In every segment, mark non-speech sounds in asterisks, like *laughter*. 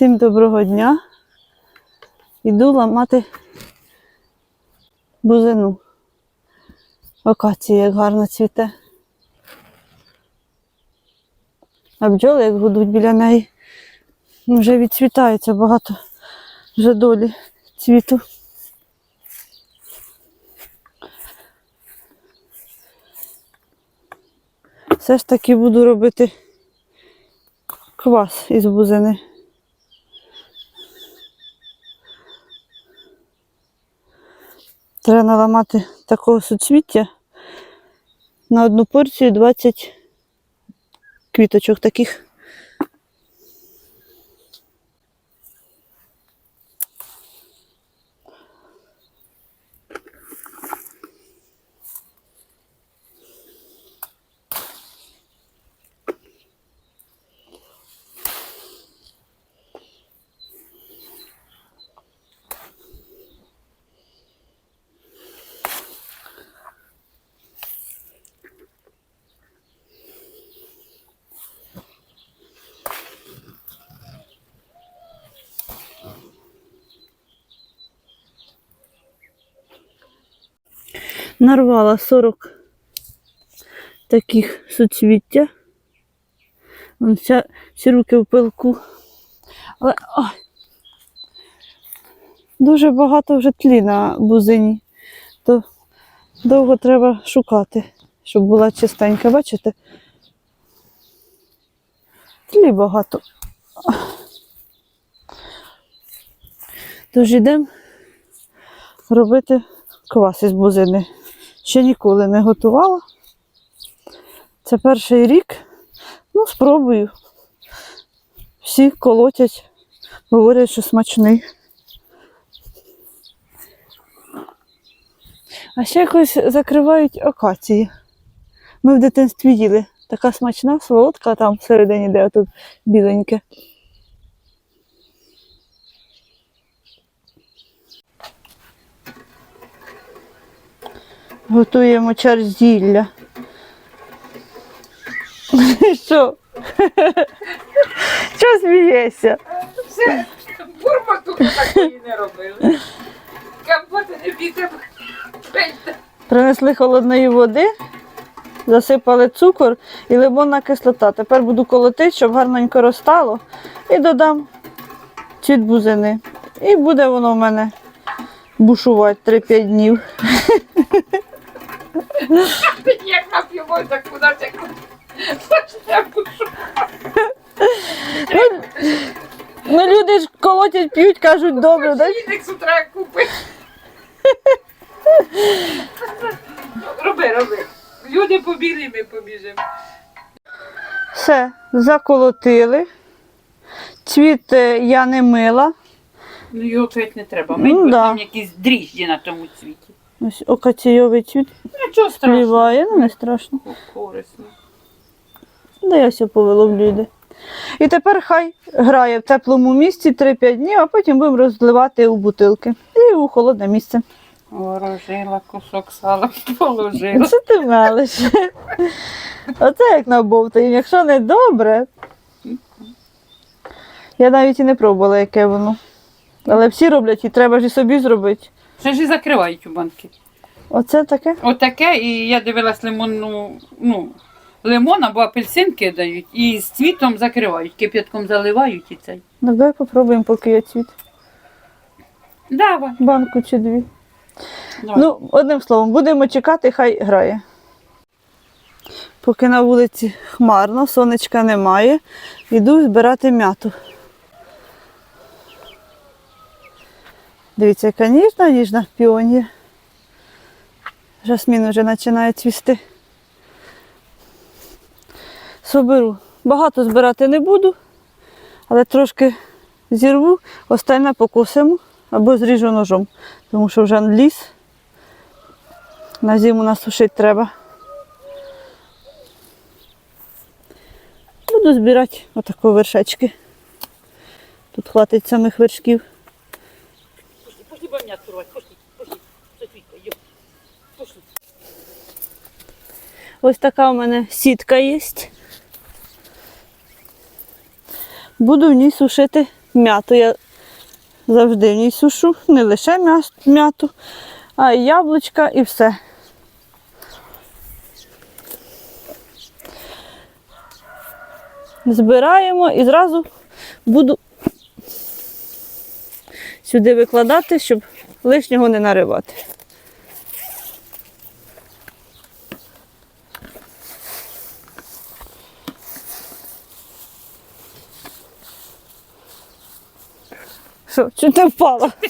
Всім доброго дня. Іду ламати бузину. Акація як гарно цвіте. А бджоли як гудуть біля неї. Ну, Вже відцвітається багато вже долі цвіту. Все ж таки буду робити квас із бузини. Треба наламати такого суцвіття на одну порцію 20 квіточок таких. Нарвала 40 таких суцвіття. Вон вся, всі руки в пилку. Але ой, дуже багато вже тлі на бузині. То довго треба шукати, щоб була чистенька. Бачите? Тлі багато. Тож йдемо робити квас із бузини. Ще ніколи не готувала. Це перший рік. Ну, спробую. Всі колотять, говорять, що смачний. А ще якось закривають акації. Ми в дитинстві їли. Така смачна, солодка там всередині, де тут біленьке. Готуємо чар зілля. *laughs* Що? Що смієшся? Все, бурмоту такої не робили. Компоти не підемо. Принесли холодної води, засипали цукор і лимонна кислота. Тепер буду колотити, щоб гарненько розтало. І додам цвіт бузини. І буде воно в мене бушувати 3-5 днів. *laughs* Як нап'ємо, так куди це Ну, люди ж колотять, п'ють, кажуть, добре, да? Їдек з утра купити. Роби, роби. Люди побігли, ми побіжимо. Все, заколотили. Цвіт е, я не мила. Ну його пить не треба. Ну, да. якісь дріжджі на тому цвіті. Ось окаційовий цвіт Нічого страшного. ну не страшно. Корисно. Да я все повиловлю йде. І тепер хай грає в теплому місці 3-5 днів, а потім будемо розливати у бутилки і у холодне місце. Ворожила кусок сала, положила. Це ти мелиш. Оце як набовтаємо. Якщо не добре. Я навіть і не пробувала, яке воно. Але всі роблять і треба ж і собі зробити. Це ж і закривають у банки. Оце таке. Отаке, і я дивилась лимонну, ну, лимон або апельсин кидають і з цвітом закривають, кип'ятком заливають і цей. Ну, давай попробуємо, поки є цвіт. Давай. Банку чи дві. давай. Ну, одним словом, будемо чекати, хай грає. Поки на вулиці хмарно, сонечка немає, йду збирати м'яту. Дивіться, яка ніжна, ніжна піонія. Жасмін вже починає цвісти. Соберу. Багато збирати не буду, але трошки зірву, остальне покусимо або зріжу ножом, тому що вже ліс. На зиму насушити треба. Буду збирати отако вершечки. Тут хватить самих вершків. Пошли бам'ят сурвати, пошли, пошли. Софійка, йо. Пошли. Ось така у мене сітка є. Буду в ній сушити М'яту я завжди в ній сушу, не лише м'я- м'яту, а й яблучка і все. Збираємо і зразу буду сюди викладати, щоб лишнього не наривати. Що, чуть не впала? *laughs*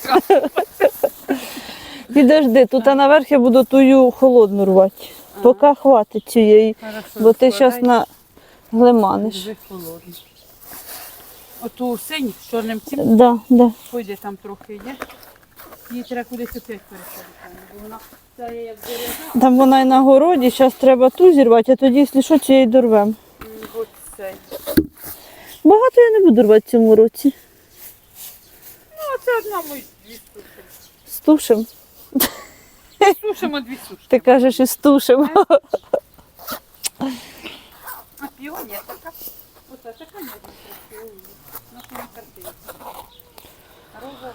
Підожди, тут а наверх я буду тую холодну рвати. Поки хватить цієї, бо ти зараз на глиманиш. Оту синю з чорним цим Да, да. пойде там трохи є. Її треба кудись опять переходити. Бо вона є як деревна, Там вона і на городі, зараз треба ту зірвати, а тоді, якщо що, цієї дорвемо. м, от цей. Багато я не буду рвати в цьому році. Ну, а це одна мої дві суші. Стушим. Сушимо дві суші. Ти кажеш, і стушимо. А піонія така. Оце така. На цьому картині. Розова.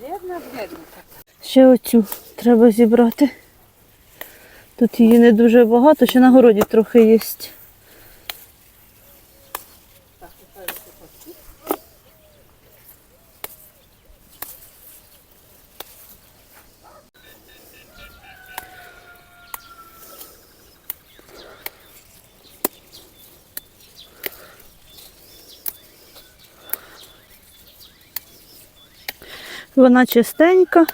Бледна, бледна. Ще оцю треба зібрати. Тут її не дуже багато, ще на городі трохи є. Вона чистенька.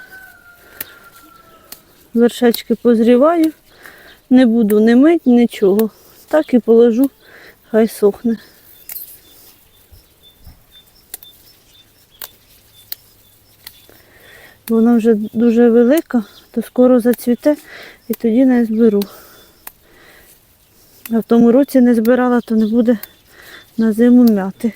Вершечки позріваю. Не буду не мить, нічого. Так і положу, хай сохне. Вона вже дуже велика, то скоро зацвіте і тоді не зберу. А в тому році не збирала, то не буде на зиму м'яти.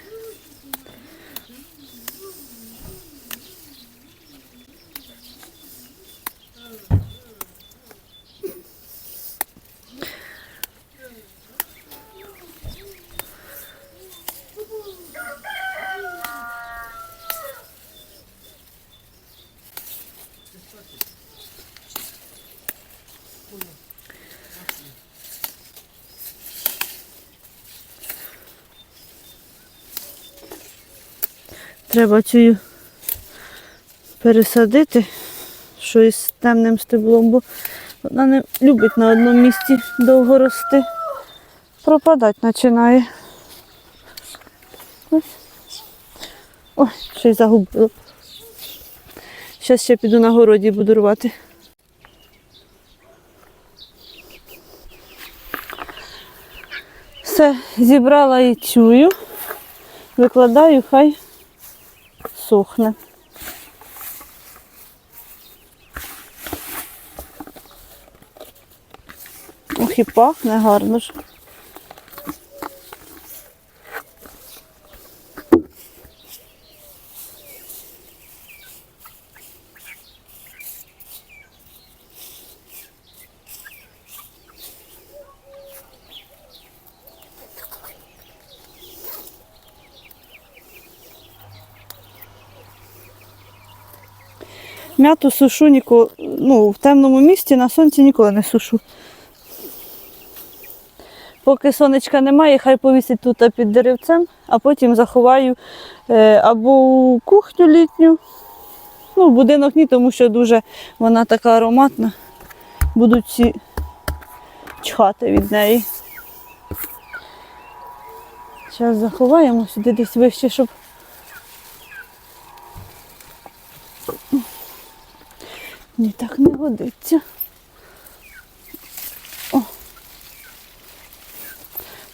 Треба цю пересадити, що із темним стеблом, бо вона не любить на одному місці довго рости. Пропадати починає. Ось. Ой, щось загубила. Зараз ще піду на городі буду рвати. Все, зібрала і чую. Викладаю, хай сохне. Ох і пахне гарно ж. М'яту сушу ніколи, ну, в темному місці на сонці ніколи не сушу. Поки сонечка немає, хай повісить тут під деревцем, а потім заховаю е, або у кухню літню. Ну, в будинок ні, тому що дуже вона така ароматна. Будуть всі чхати від неї. Зараз заховаємо сюди десь вище, щоб Ні, так не годиться. О.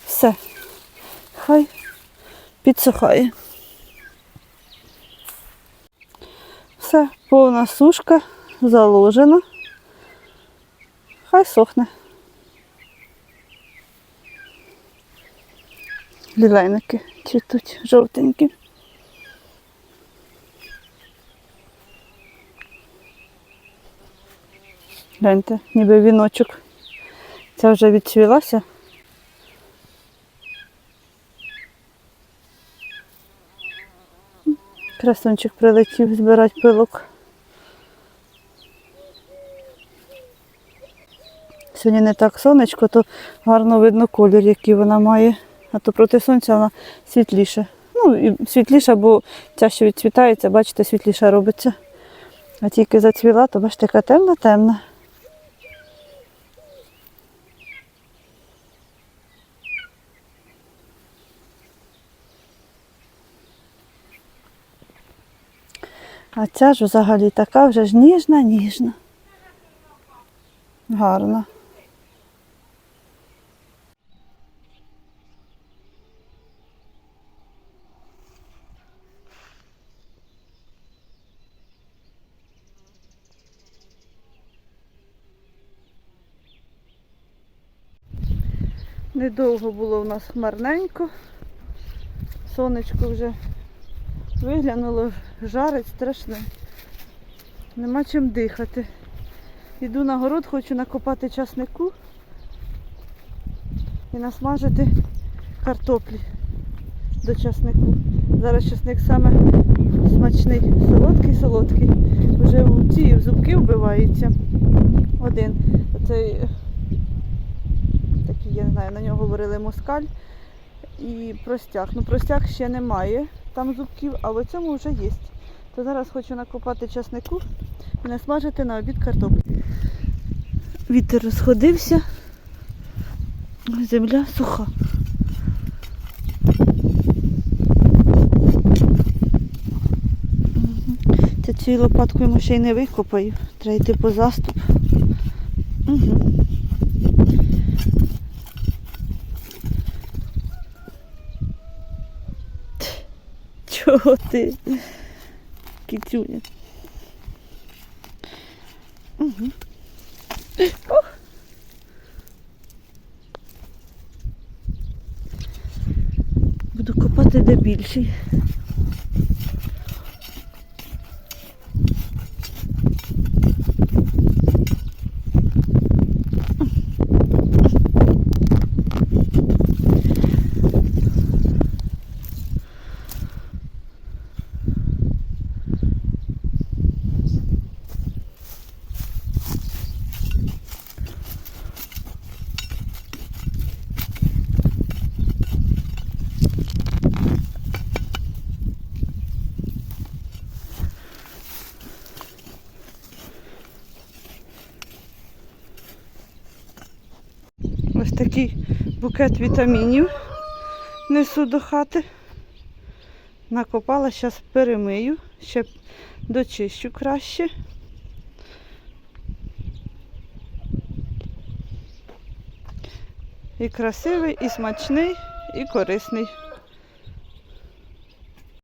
Все. Хай підсухає. Все, повна сушка заложена. Хай сохне. Лілейники цвітуть жовтенькі. Гляньте, ніби віночок. Ця вже відцвілася. Красунчик прилетів збирати пилок. Сьогодні не так сонечко, то гарно видно колір, який вона має. А то проти сонця вона світліша. Ну, і світліша, бо ця, що відцвітається, бачите, світліша робиться. А тільки зацвіла, то бачите, яка темна-темна. А ця ж взагалі така вже ж ніжна, ніжна. Гарна. Недовго було в нас хмарненько. Сонечко вже виглянуло, жарить страшне. Нема чим дихати. Йду на город, хочу накопати часнику і насмажити картоплі до часнику. Зараз часник саме смачний, солодкий, солодкий. Вже у ці в зубки вбивається. Один. Оцей такий, я не знаю, на нього говорили москаль і простяг. Ну простяг ще немає там зубків, а в цьому вже є. То зараз хочу накопати часнику і насмажити на обід картоплю. Вітер розходився, земля суха. Та цією лопаткою ще й не викопаю. Треба йти по заступ. Угу. Чого ти? Кітюня. Угу. Буду копати де більший. Ось такий букет вітамінів несу до хати. Накопала, зараз перемию, ще дочищу краще. І красивий, і смачний, і корисний.